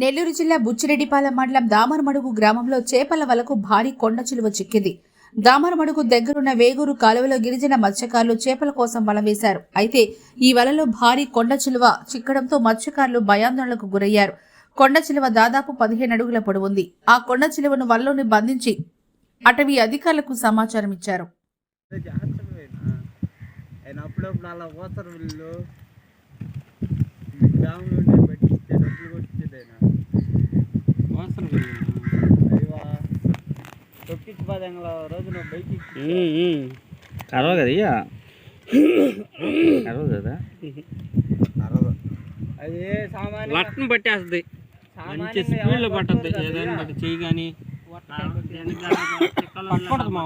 నెల్లూరు జిల్లా బుచ్చిరెడ్డిపాలెం మండలం దామరమడుగు గ్రామంలో చేపల వలకు భారీ కొండ చిలువ చిక్కింది. దామరమడుగు దగ్గరున్న వేగూరు కాలువలో గిరిజన మత్స్యకారులు చేపల కోసం వల వేశారు. అయితే ఈ వలలో భారీ కొండ చిలువ చిక్కడంతో మత్స్యకారులు భయాందోళనకు గురయ్యారు. కొండ చిలువ దాదాపు పదిహేను అడుగుల పొడవుంది. ఆ కొండ చిలువను వలలోని బంధించి అటవీ అధికారులకు సమాచారం ఇచ్చారు. కరవ కదా ఇయ్య? కరవ కదా? అది సామాన్య లట్ను పట్టేస్తుంది. మంచి స్పీడ్లో పట్టద్దు. ఏదైనా బట్టి చెయ్యి కానీ పట్టకూడదు మా